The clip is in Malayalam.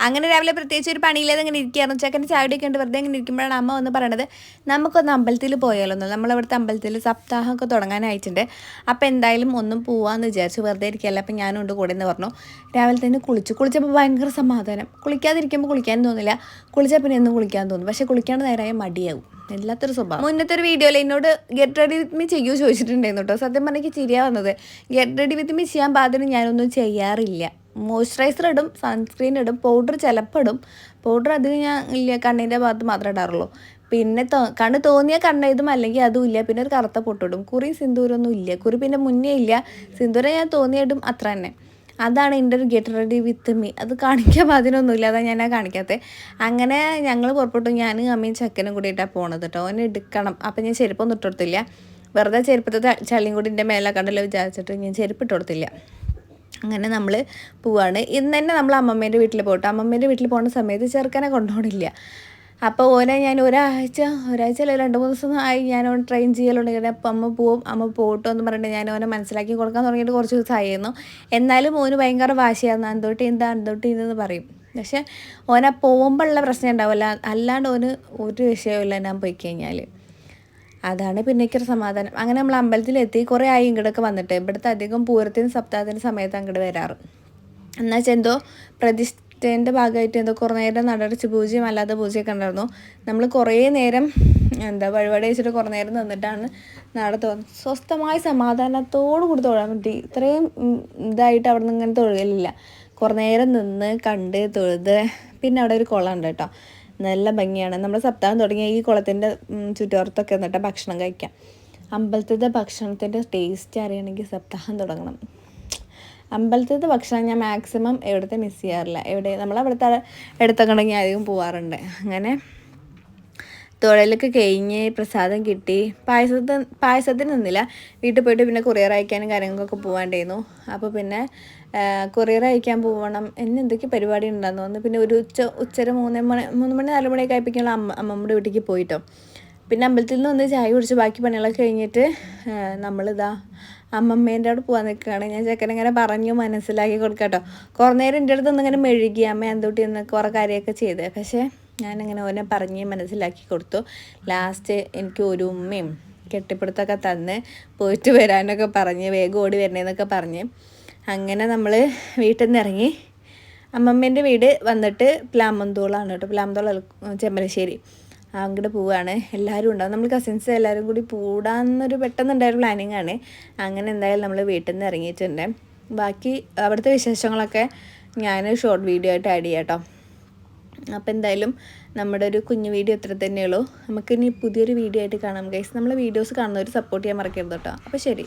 അങ്ങനെ രാവിലെ പ്രത്യേകിച്ച് ഒരു പണിയില്ലാതെ ഇങ്ങനെ ഇരിക്കുകയായിരുന്നു. ചെക്കന്റെ ഒക്കെ ഉണ്ട്. വെറുതെ ഇങ്ങനെ ഇരിക്കുമ്പോഴാണ് അമ്മ ഒന്ന് പറയണത് നമുക്കൊന്ന് അമ്പലത്തിൽ പോയാലൊന്നും നമ്മളവിടുത്തെ അമ്പലത്തിൽ സപ്താഹമൊക്കെ തുടങ്ങാനായിട്ടുണ്ട്. അപ്പോൾ എന്തായാലും ഒന്നും പോവാമെന്ന് വിചാരിച്ചു. വെറുതെ ഇരിക്കുകയല്ല. അപ്പം ഞാനും ഉണ്ട് കൂടെ എന്ന് പറഞ്ഞു. രാവിലെ തന്നെ കുളിച്ചു. കുളിച്ചപ്പോൾ ഭയങ്കര സമാധാനം. കുളിക്കാതിരിക്കുമ്പോൾ കുളിക്കാൻ തോന്നില്ല. കുളിച്ചാൽ പിന്നെ എന്നും കുളിക്കാൻ തോന്നും. പക്ഷേ കുളിക്കാൻ നേരമായ മടിയാവും. എല്ലാത്തൊരു സ്വഭാവം. മുന്നത്തെ ഒരു വീഡിയോയിൽ എന്നോട് ഗെറ്റ് റെഡി വിത്ത് മീ ചെയ്യുമോ ചോദിച്ചിട്ടുണ്ടായിരുന്നു കേട്ടോ. സത്യം പറഞ്ഞെങ്കിൽ ചിരിയാ വന്നത്. ഗെറ്റ് റെഡി വിത്ത് മീ ചെയ്യാൻ പാതിന് ഞാനൊന്നും ചെയ്യാറില്ല. മോയ്സ്ചറൈസർ ഇടും സൺസ്ക്രീൻ ഇടും പൗഡർ ചിലപ്പോൾ ഇടും. പൗഡർ അധികം ഞാൻ ഇല്ല കണ്ണിന്റെ ഭാഗത്ത് മാത്രമേ ഇടാറുള്ളൂ. പിന്നെ കണ്ണ് തോന്നിയ കണ്ണെഴുതും അല്ലെങ്കിൽ അതും ഇല്ല പിന്നെ ഒരു കറുത്ത പൊട്ടിടും കുറി സിന്ദൂരൊന്നും ഇല്ല. കുറി പിന്നെ മുന്നേ ഇല്ല. സിന്ദൂരം ഞാൻ തോന്നിയിടും അത്ര തന്നെ. അതാണ് എന്റെ ഒരു ഗെറ്റ് റെഡി വിത്ത് മീ അത് കാണിക്കാൻ അതിനൊന്നുമില്ല അതാണ് ഞാൻ കാണിക്കാത്തത് അങ്ങനെ ഞങ്ങൾ പുറപ്പെട്ടു. ഞാൻ അമ്മയും ചക്കനും കൂടിയിട്ടാണ് പോണത് കേട്ടോ അവനെ എടുക്കണം. അപ്പം ഞാൻ ചെരുപ്പൊന്നും ഇട്ടുകൊടുത്തില്ല വെറുതെ ചെരുപ്പത്തെ ചളിയും കൂടി എന്റെ മേലെ കണ്ടല്ലോ വിചാരിച്ചിട്ട് ഞാൻ ചെരുപ്പ് ഇട്ട് കൊടുത്തില്ല. അങ്ങനെ നമ്മൾ പോവാണ്. ഇന്ന് തന്നെ നമ്മൾ അമ്മമ്മേന്റെ വീട്ടിൽ പോട്ടെ. അമ്മമ്മേന്റെ വീട്ടിൽ പോകുന്ന സമയത്ത് ചെറുക്കനെ കൊണ്ടുപോകണില്ല അപ്പോൾ ഓനെ ഞാൻ ഒരാഴ്ച ഒരാഴ്ച അല്ല രണ്ട് മൂന്ന് ദിവസം ആയി ഞാൻ ഓൻ ട്രെയിൻ ചെയ്യലുണ്ടെങ്കിൽ അപ്പം അമ്മ പോവും. അമ്മ പോട്ടോ എന്ന് പറഞ്ഞിട്ട് ഞാൻ ഓനെ മനസ്സിലാക്കി കൊടുക്കാൻ തുടങ്ങിയിട്ട് കുറച്ച് ദിവസമായിരുന്നു. എന്നാലും ഓന് ഭയങ്കര വാശിയായിരുന്നു. അന്തോട്ടി എന്താ? അന്തോട്ടി എന്ന് പറയും. പക്ഷെ ഓനെ പോകുമ്പോഴുള്ള പ്രശ്നം ഉണ്ടാവില്ല അല്ലാണ്ട് ഓന് ഒരു വിഷയമില്ല ഞാൻ പോയി കഴിഞ്ഞാൽ അതാണ് പിന്നെ എനിക്കൊരു സമാധാനം. അങ്ങനെ നമ്മൾ അമ്പലത്തിലെത്തി കുറേ ആയി ഇങ്ങോട്ടൊക്കെ വന്നിട്ട്. ഇവിടുത്തെ അധികം പൂരത്തിന് സപ്താഹത്തിന്റെ സമയത്ത് അങ്ങോട്ട് വരാറ്. എന്നാൽ വെച്ചാൽ എന്തോ പ്രതിഷ്ഠേന്റെ ഭാഗമായിട്ട് എന്തോ കുറേ നേരം നടടച്ച് പൂജയും അല്ലാത്ത പൂജയൊക്കെ ഉണ്ടായിരുന്നു. നമ്മൾ കുറേ നേരം എന്താ വഴിപാട് വെച്ചിട്ട് കുറേ നേരം നിന്നിട്ടാണ് നട തോന്നുന്നത് സ്വസ്ഥമായ സമാധാനത്തോടു കൂടി തൊഴാൻ പറ്റി ഇത്രയും ഇതായിട്ട് അവിടെ നിന്ന് ഇങ്ങനെ തൊഴുകലില്ല. കുറേ നേരം നിന്ന് കണ്ട് തൊഴുത് പിന്നെ അവിടെ ഒരു കുളം ഉണ്ട് കേട്ടോ. നല്ല ഭംഗിയാണ്. നമ്മൾ സപ്താഹം തുടങ്ങിയ ഈ കുളത്തിന്റെ ചുറ്റുപുറത്തൊക്കെ എന്നിട്ട് ഭക്ഷണം കഴിക്കാം. അമ്പലത്തിന്റെ ഭക്ഷണത്തിന്റെ ടേസ്റ്റ് അറിയണമെങ്കിൽ സപ്താഹം തുടങ്ങണം. അമ്പലത്തിലത്തെ ഭക്ഷണം ഞാൻ മാക്സിമം എവിടുത്തെ മിസ് ചെയ്യാറില്ല. എവിടെ നമ്മളവിടുത്തെ എടുത്തൊക്കെ ഉണ്ടെങ്കിൽ അധികം പോവാറുണ്ട്. അങ്ങനെ തൊഴിലൊക്കെ കഴിഞ്ഞ് പ്രസാദം കിട്ടി. പായസത്തിന് പായസത്തിന് നിന്നില്ല. വീട്ടിൽ പോയിട്ട് പിന്നെ കൊറിയർ അയക്കാനും കാര്യങ്ങൾക്കൊക്കെ പോകാണ്ടായിരുന്നു അപ്പോൾ പിന്നെ കൊറിയർ അയക്കാൻ പോകണം എന്നെ എന്തൊക്കെ പരിപാടി ഉണ്ടാകുന്നു തോന്നുന്നു. പിന്നെ ഒരു ഉച്ച ഉച്ചര മൂന്ന് മണി മൂന്ന് മണി നാല് മണിയൊക്കെ ആയിപ്പിക്കുള്ള അമ്മ അമ്മമ്മയുടെ വീട്ടിലേക്ക് പോയിട്ടോ. പിന്നെ അമ്പലത്തിൽ നിന്ന് വന്ന് ചായ കുടിച്ച് ബാക്കി പണികളൊക്കെ കഴിഞ്ഞിട്ട് നമ്മളിതാ അമ്മമ്മേന്റെ അവിടെ പോകാൻ നിൽക്കുകയാണ്. ഞാൻ ചെക്കനിങ്ങനെ പറഞ്ഞു മനസ്സിലാക്കി കൊടുക്കാം കേട്ടോ കുറേ നേരം എന്റെ അടുത്ത് ഒന്നിങ്ങനെ മെഴുകി അമ്മ എന്തോട്ടി എന്ന് കുറേ കാര്യമൊക്കെ ചെയ്തേ. പക്ഷേ ഞാനിങ്ങനെ ഓനെ പറഞ്ഞ് മനസ്സിലാക്കി കൊടുത്തു. ലാസ്റ്റ് എനിക്ക് ഒരു ഉമ്മയും കെട്ടിപ്പിടുത്തൊക്കെ തന്ന് പോയിട്ട് വരാനൊക്കെ പറഞ്ഞ് വേഗം ഓടി വരണേന്നൊക്കെ പറഞ്ഞ്. അങ്ങനെ നമ്മൾ വീട്ടിൽ നിന്ന് ഇറങ്ങി. അമ്മമ്മേന്റെ വീട് വന്നിട്ട് പ്ലാമന്തോളാണ് കേട്ടോ. പ്ലാമന്തോള ചെമ്പലശ്ശേരി അങ്ങോട്ട് പോവുകയാണ് എല്ലാവരും ഉണ്ടാവും. നമ്മൾ കസിൻസ് എല്ലാവരും കൂടി കൂടാന്നൊരു പെട്ടെന്നുണ്ടായൊരു പ്ലാനിങ് ആണ്. അങ്ങനെ എന്തായാലും നമ്മൾ വീട്ടിൽ നിന്ന് ഇറങ്ങിയിട്ടുണ്ട്. ബാക്കി അവിടുത്തെ വിശേഷങ്ങളൊക്കെ ഞാൻ ഷോർട്ട് വീഡിയോ ആയിട്ട് ആഡ് ചെയ്യാം കേട്ടോ അപ്പോൾ എന്തായാലും നമ്മുടെ ഒരു കുഞ്ഞു വീഡിയോ ഇത്ര തന്നെയുള്ളൂ. നമുക്കിനി പുതിയൊരു വീഡിയോ ആയിട്ട് കാണാം ഗൈസ് നമ്മളെ വീഡിയോസ് കാണുന്നവർ സപ്പോർട്ട് ചെയ്യാൻ മറക്കരുത് കേട്ടോ. അപ്പോൾ ശരി.